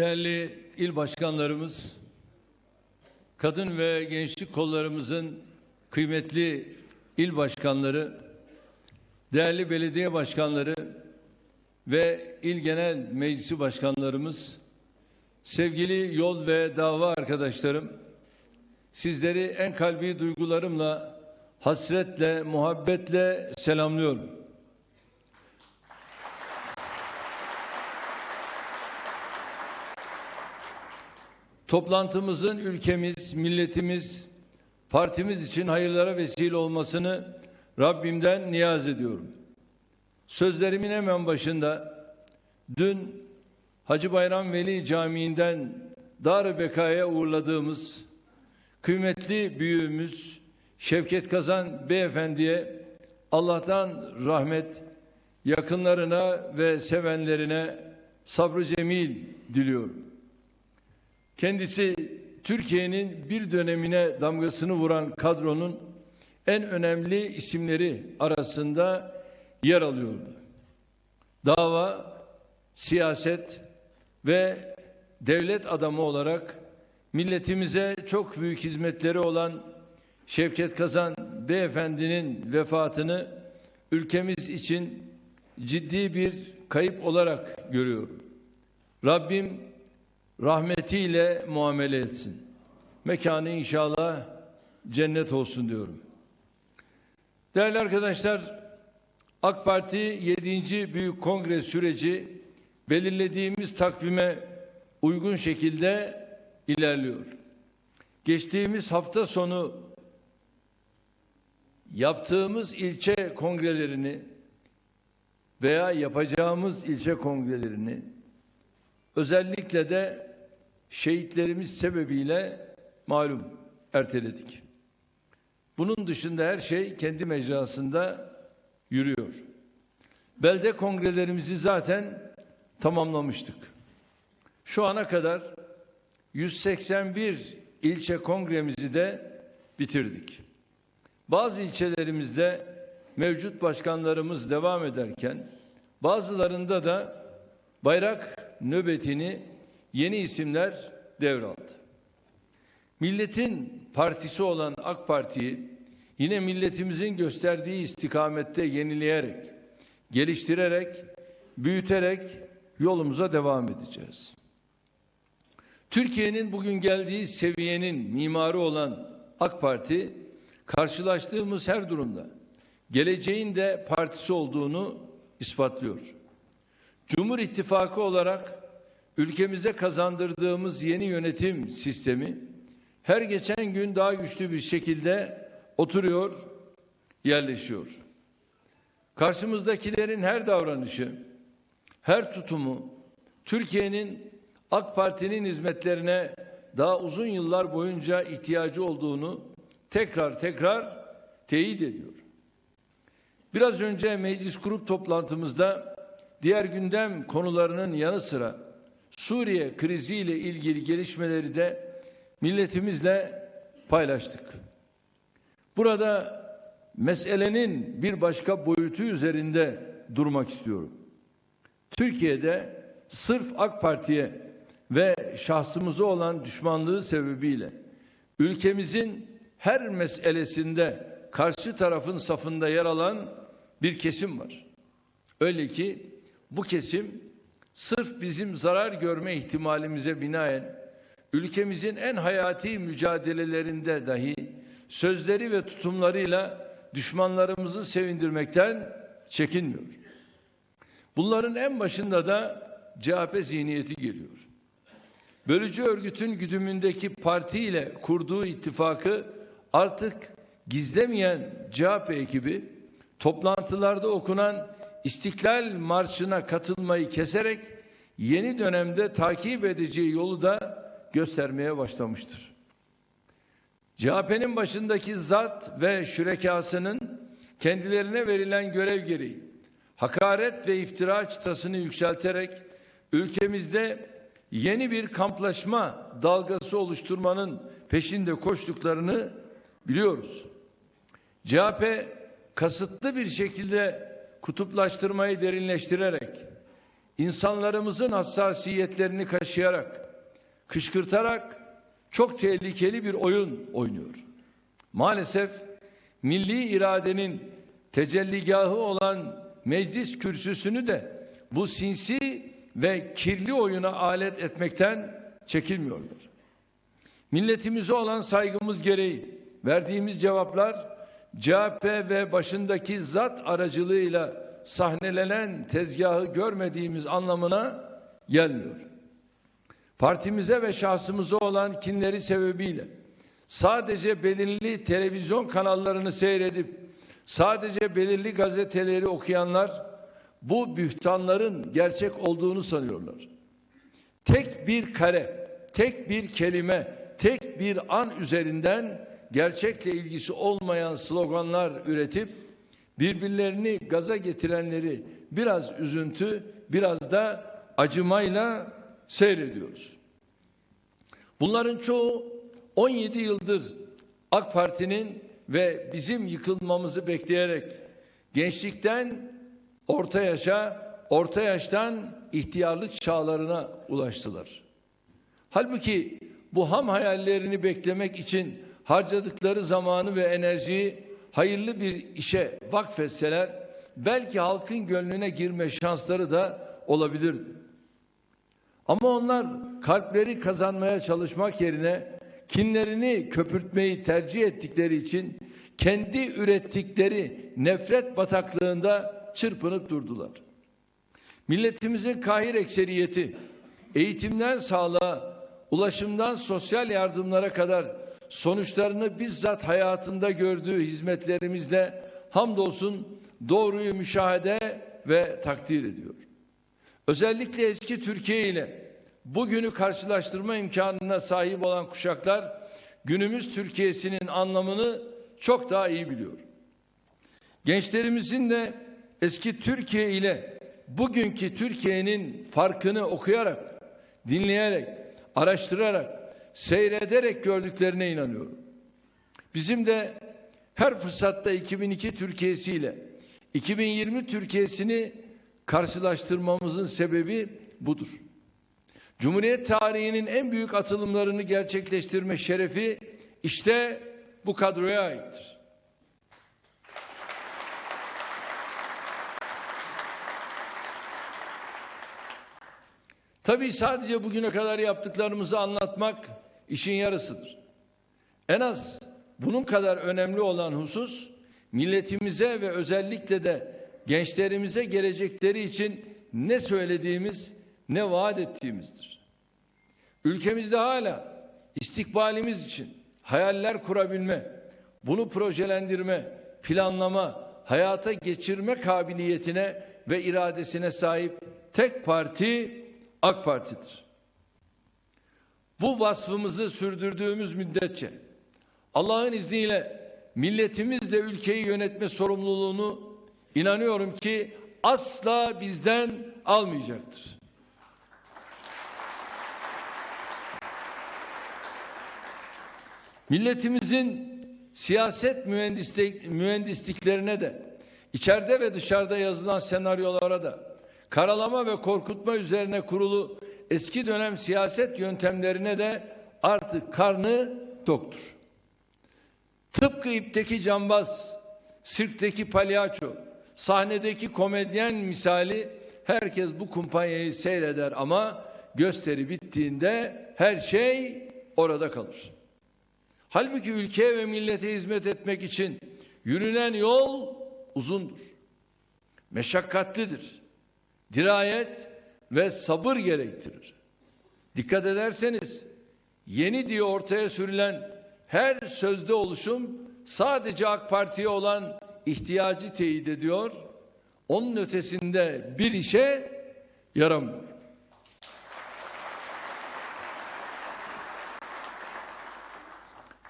Değerli il başkanlarımız, kadın ve gençlik kollarımızın kıymetli il başkanları, değerli belediye başkanları ve il genel meclisi başkanlarımız, sevgili yol ve dava arkadaşlarım, sizleri en kalbi duygularımla, hasretle, muhabbetle selamlıyorum. Toplantımızın ülkemiz, milletimiz, partimiz için hayırlara vesile olmasını Rabbimden niyaz ediyorum. Sözlerimin hemen başında dün Hacı Bayram Veli Camii'nden Dar-ı Beka'ya uğurladığımız kıymetli büyüğümüz Şevket Kazan Beyefendi'ye Allah'tan rahmet, yakınlarına ve sevenlerine sabrı cemil diliyorum. Kendisi Türkiye'nin bir dönemine damgasını vuran kadronun en önemli isimleri arasında yer alıyordu. Dava, siyaset ve devlet adamı olarak milletimize çok büyük hizmetleri olan Şevket Kazan Beyefendinin vefatını ülkemiz için ciddi bir kayıp olarak görüyorum. Rabbim rahmetiyle muamele etsin. Mekanı inşallah cennet olsun diyorum. Değerli arkadaşlar, AK Parti 7. Büyük Kongre süreci belirlediğimiz takvime uygun şekilde ilerliyor. Geçtiğimiz hafta sonu yaptığımız ilçe kongrelerini veya yapacağımız ilçe kongrelerini özellikle de şehitlerimiz sebebiyle malum erteledik. Bunun dışında her şey kendi mecrasında yürüyor. Belde kongrelerimizi zaten tamamlamıştık. Şu ana kadar 181 ilçe kongremizi de bitirdik. Bazı ilçelerimizde mevcut başkanlarımız devam ederken bazılarında da bayrak nöbetini yeni isimler devraldı. Milletin partisi olan AK Parti'yi yine milletimizin gösterdiği istikamette yenileyerek, geliştirerek, büyüterek yolumuza devam edeceğiz. Türkiye'nin bugün geldiği seviyenin mimarı olan AK Parti karşılaştığımız her durumda geleceğin de partisi olduğunu ispatlıyor. Cumhur İttifakı olarak ülkemize kazandırdığımız yeni yönetim sistemi her geçen gün daha güçlü bir şekilde oturuyor, yerleşiyor. Karşımızdakilerin her davranışı, her tutumu Türkiye'nin AK Parti'nin hizmetlerine daha uzun yıllar boyunca ihtiyacı olduğunu tekrar tekrar teyit ediyor. Biraz önce meclis grup toplantımızda diğer gündem konularının yanı sıra Suriye kriziyle ilgili gelişmeleri de milletimizle paylaştık. Burada meselenin bir başka boyutu üzerinde durmak istiyorum. Türkiye'de sırf AK Parti'ye ve şahsımıza olan düşmanlığı sebebiyle ülkemizin her meselesinde karşı tarafın safında yer alan bir kesim var. Öyle ki bu kesim sırf bizim zarar görme ihtimalimize binaen ülkemizin en hayati mücadelelerinde dahi sözleri ve tutumlarıyla düşmanlarımızı sevindirmekten çekinmiyor. Bunların en başında da CHP zihniyeti geliyor. Bölücü örgütün güdümündeki parti ile kurduğu ittifakı artık gizlemeyen CHP ekibi toplantılarda okunan İstiklal Marşı'na katılmayı keserek yeni dönemde takip edeceği yolu da göstermeye başlamıştır. CHP'nin başındaki zat ve şürekasının kendilerine verilen görev gereği hakaret ve iftira çıtasını yükselterek ülkemizde yeni bir kamplaşma dalgası oluşturmanın peşinde koştuklarını biliyoruz. CHP kasıtlı bir şekilde kutuplaştırmayı derinleştirerek insanlarımızın hassasiyetlerini kaşıyarak, kışkırtarak çok tehlikeli bir oyun oynuyor. Maalesef milli iradenin tecelligahı olan meclis kürsüsünü de bu sinsi ve kirli oyuna alet etmekten çekilmiyorlar. Milletimize olan saygımız gereği verdiğimiz cevaplar CHP ve başındaki zat aracılığıyla sahnelenen tezgahı görmediğimiz anlamına gelmiyor. Partimize ve şahsımıza olan kinleri sebebiyle sadece belirli televizyon kanallarını seyredip sadece belirli gazeteleri okuyanlar bu bühtanların gerçek olduğunu sanıyorlar. Tek bir kare, tek bir kelime, tek bir an üzerinden gerçekle ilgisi olmayan sloganlar üretip birbirlerini gaza getirenleri biraz üzüntü, biraz da acımayla seyrediyoruz. Bunların çoğu 17 yıldır AK Parti'nin ve bizim yıkılmamızı bekleyerek gençlikten orta yaşa, orta yaştan ihtiyarlık çağlarına ulaştılar. Halbuki bu ham hayallerini beklemek için harcadıkları zamanı ve enerjiyi hayırlı bir işe vakfetseler belki halkın gönlüne girme şansları da olabilirdi. Ama onlar kalpleri kazanmaya çalışmak yerine kinlerini köpürtmeyi tercih ettikleri için kendi ürettikleri nefret bataklığında çırpınıp durdular. Milletimizin kahir ekseriyeti eğitimden sağlığa, ulaşımdan sosyal yardımlara kadar sonuçlarını bizzat hayatında gördüğü hizmetlerimizle hamdolsun doğruyu müşahede ve takdir ediyor. Özellikle eski Türkiye ile bugünü karşılaştırma imkanına sahip olan kuşaklar günümüz Türkiye'sinin anlamını çok daha iyi biliyor. Gençlerimizin de eski Türkiye ile bugünkü Türkiye'nin farkını okuyarak, dinleyerek, araştırarak, seyrederek gördüklerine inanıyorum. Bizim de her fırsatta 2002 Türkiye'si ile 2020 Türkiye'sini karşılaştırmamızın sebebi budur. Cumhuriyet tarihinin en büyük atılımlarını gerçekleştirme şerefi işte bu kadroya aittir. Tabii sadece bugüne kadar yaptıklarımızı anlatmak işin yarısıdır. En az bunun kadar önemli olan husus milletimize ve özellikle de gençlerimize gelecekleri için ne söylediğimiz, ne vaat ettiğimizdir. Ülkemizde hala istikbalimiz için hayaller kurabilme, bunu projelendirme, planlama, hayata geçirme kabiliyetine ve iradesine sahip tek parti AK Parti'dir. Bu vasfımızı sürdürdüğümüz müddetçe Allah'ın izniyle milletimizle ülkeyi yönetme sorumluluğunu inanıyorum ki asla bizden almayacaktır. Milletimizin siyaset mühendislik, mühendisliklerine de içeride ve dışarıda yazılan senaryolara da karalama ve korkutma üzerine kurulu eski dönem siyaset yöntemlerine de artık karnı toktur. Tıpkı ipteki cambaz, sirkteki palyaço, sahnedeki komedyen misali herkes bu kumpanyayı seyreder ama gösteri bittiğinde her şey orada kalır. Halbuki ülkeye ve millete hizmet etmek için yürünen yol uzundur. Meşakkatlidir. Dirayet ve sabır gerektirir. Dikkat ederseniz yeni diye ortaya sürülen her sözde oluşum sadece AK Parti'ye olan ihtiyacı teyit ediyor. Onun ötesinde bir işe yaramıyor.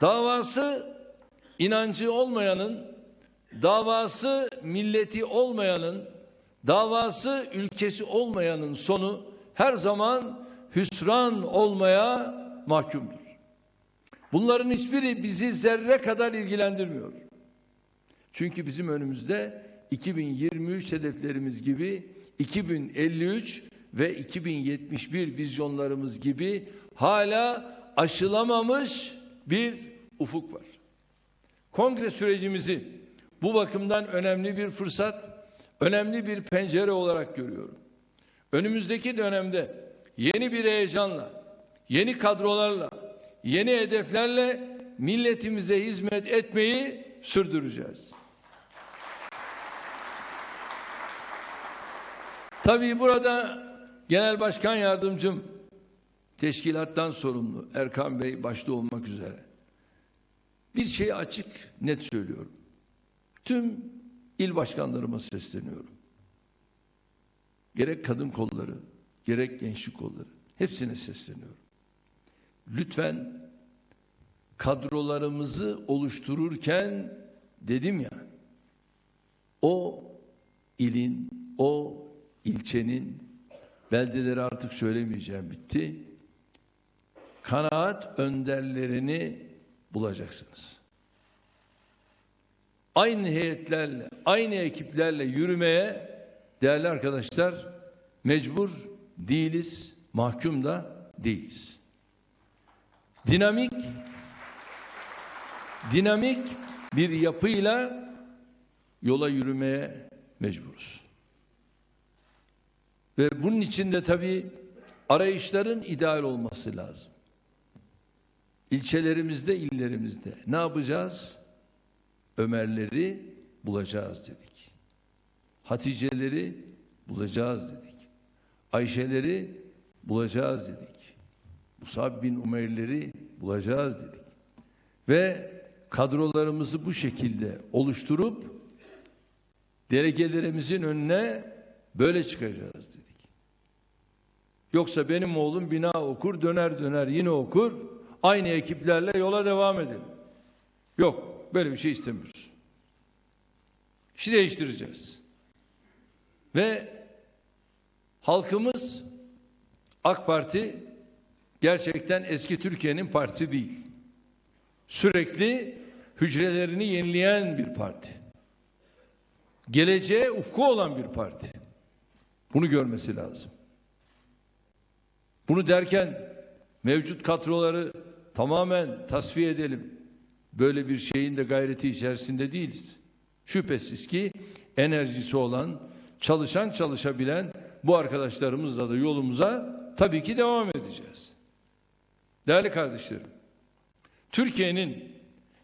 Davası inancı olmayanın, davası milleti olmayanın, davası ülkesi olmayanın sonu her zaman hüsran olmaya mahkumdur. Bunların hiçbiri bizi zerre kadar ilgilendirmiyor. Çünkü bizim önümüzde 2023 hedeflerimiz gibi 2053 ve 2071 vizyonlarımız gibi hala aşılamamış bir ufuk var. Kongre sürecimizi bu bakımdan önemli bir fırsat, önemli bir pencere olarak görüyorum. Önümüzdeki dönemde yeni bir heyecanla, yeni kadrolarla, yeni hedeflerle milletimize hizmet etmeyi sürdüreceğiz. Tabii burada Genel Başkan Yardımcım teşkilattan sorumlu Erkan Bey başta olmak üzere bir şey açık net söylüyorum. Tüm il başkanlarıma sesleniyorum. Gerek kadın kolları, gerek gençlik kolları hepsine sesleniyorum. Lütfen kadrolarımızı oluştururken dedim ya o ilin, o ilçenin beldeleri artık söylemeyeceğim bitti. Kanaat önderlerini bulacaksınız. Aynı heyetlerle, aynı ekiplerle yürümeye değerli arkadaşlar mecbur değiliz, mahkum da değiliz. Dinamik dinamik bir yapıyla yola yürümeye mecburuz. Ve bunun için de tabii arayışların ideal olması lazım. İlçelerimizde, illerimizde ne yapacağız? Ömerleri bulacağız dedik. Haticeleri bulacağız dedik. Ayşeleri bulacağız dedik. Musab bin Umeyr'leri bulacağız dedik. Ve kadrolarımızı bu şekilde oluşturup delegelerimizin önüne böyle çıkacağız dedik. Yoksa benim oğlum bina okur, döner döner yine okur, aynı ekiplerle yola devam edelim. Yok, böyle bir şey istemiyoruz. İşi değiştireceğiz. Ve halkımız AK Parti gerçekten eski Türkiye'nin partisi değil. Sürekli hücrelerini yenileyen bir parti. Geleceğe ufku olan bir parti. Bunu görmesi lazım. Bunu derken mevcut kadroları tamamen tasfiye edelim. Böyle bir şeyin de gayreti içerisinde değiliz. Şüphesiz ki enerjisi olan, çalışan çalışabilen bu arkadaşlarımızla da yolumuza tabii ki devam edeceğiz. Değerli kardeşlerim, Türkiye'nin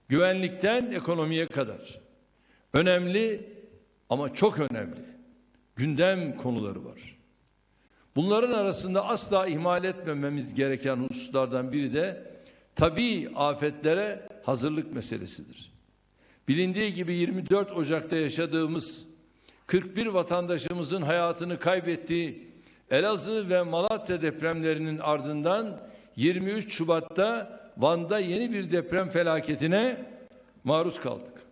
güvenlikten ekonomiye kadar önemli ama çok önemli gündem konuları var. Bunların arasında asla ihmal etmememiz gereken hususlardan biri de tabii afetlere hazırlık meselesidir. Bilindiği gibi 24 Ocak'ta yaşadığımız 41 vatandaşımızın hayatını kaybettiği Elazığ ve Malatya depremlerinin ardından 23 Şubat'ta Van'da yeni bir deprem felaketine maruz kaldık.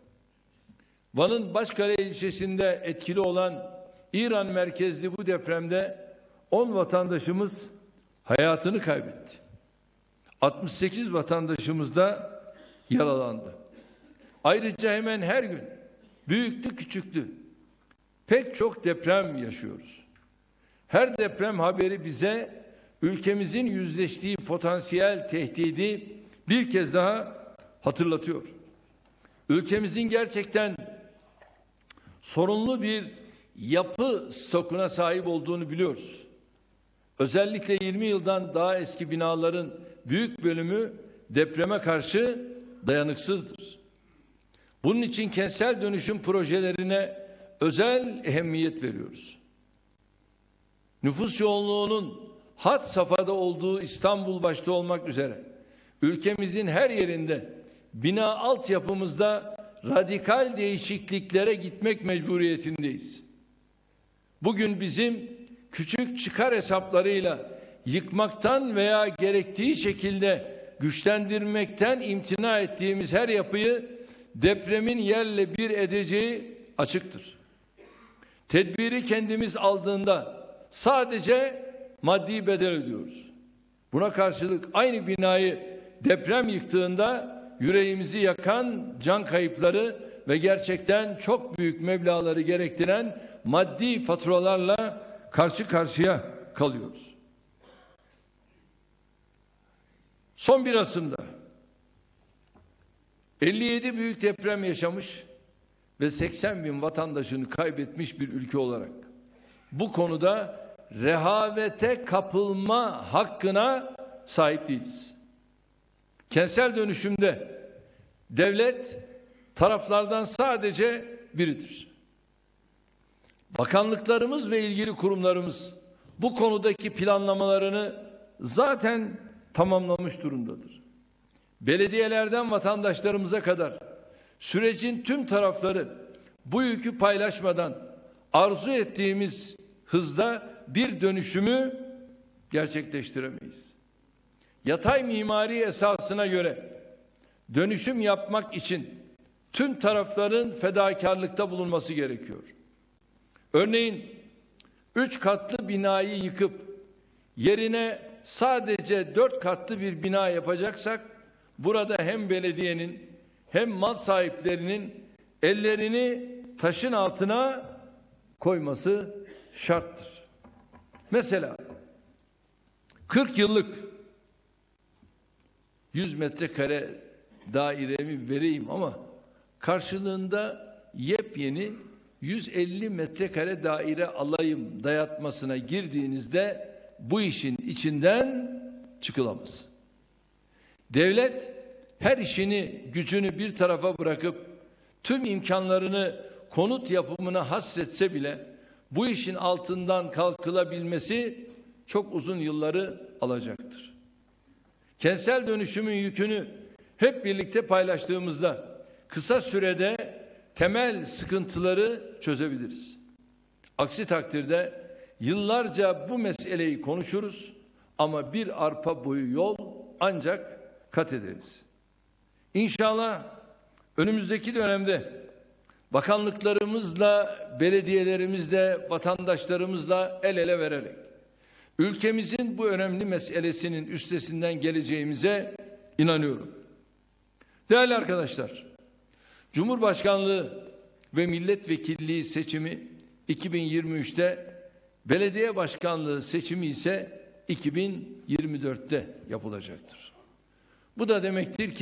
Van'ın Başkale ilçesinde etkili olan İran merkezli bu depremde 10 vatandaşımız hayatını kaybetti. 68 vatandaşımız da yaralandı. Ayrıca hemen her gün büyüklü küçüklü pek çok deprem yaşıyoruz. Her deprem haberi bize ülkemizin yüzleştiği potansiyel tehdidi bir kez daha hatırlatıyor. Ülkemizin gerçekten sorunlu bir yapı stokuna sahip olduğunu biliyoruz. Özellikle 20 yıldan daha eski binaların büyük bölümü depreme karşı dayanıksızdır. Bunun için kentsel dönüşüm projelerine özel ehemmiyet veriyoruz. Nüfus yoğunluğunun hat safhada olduğu İstanbul başta olmak üzere ülkemizin her yerinde bina altyapımızda radikal değişikliklere gitmek mecburiyetindeyiz. Bugün bizim küçük çıkar hesaplarıyla yıkmaktan veya gerektiği şekilde güçlendirmekten imtina ettiğimiz her yapıyı depremin yerle bir edeceği açıktır. Tedbiri kendimiz aldığında sadece maddi bedel ödüyoruz. Buna karşılık aynı binayı deprem yıktığında yüreğimizi yakan can kayıpları ve gerçekten çok büyük meblaları gerektiren maddi faturalarla karşı karşıya kalıyoruz. Son bir asımda 57 büyük deprem yaşamış ve 80 bin vatandaşını kaybetmiş bir ülke olarak bu konuda rehavete kapılma hakkına sahip değiliz. Kentsel dönüşümde devlet taraflardan sadece biridir. Bakanlıklarımız ve ilgili kurumlarımız bu konudaki planlamalarını zaten tamamlamış durumdadır. Belediyelerden vatandaşlarımıza kadar sürecin tüm tarafları bu yükü paylaşmadan arzu ettiğimiz hızda bir dönüşümü gerçekleştiremeyiz. Yatay mimari esasına göre dönüşüm yapmak için tüm tarafların fedakarlıkta bulunması gerekiyor. Örneğin üç katlı binayı yıkıp yerine sadece dört katlı bir bina yapacaksak burada hem belediyenin hem mal sahiplerinin ellerini taşın altına koyması şarttır. Mesela 40 yıllık 100 metrekare dairemi vereyim ama karşılığında yepyeni 150 metrekare daire alayım dayatmasına girdiğinizde bu işin içinden çıkılamaz. Devlet her işini, gücünü bir tarafa bırakıp tüm imkanlarını konut yapımına hasretse bile bu işin altından kalkılabilmesi çok uzun yılları alacaktır. Kentsel dönüşümün yükünü hep birlikte paylaştığımızda kısa sürede temel sıkıntıları çözebiliriz. Aksi takdirde yıllarca bu meseleyi konuşuruz ama bir arpa boyu yol ancak kat ederiz. İnşallah önümüzdeki dönemde bakanlıklarımızla, belediyelerimizle, vatandaşlarımızla el ele vererek ülkemizin bu önemli meselesinin üstesinden geleceğimize inanıyorum. Değerli arkadaşlar, Cumhurbaşkanlığı ve milletvekilliği seçimi 2023'te, belediye başkanlığı seçimi ise 2024'te yapılacaktır. Bu da demektir ki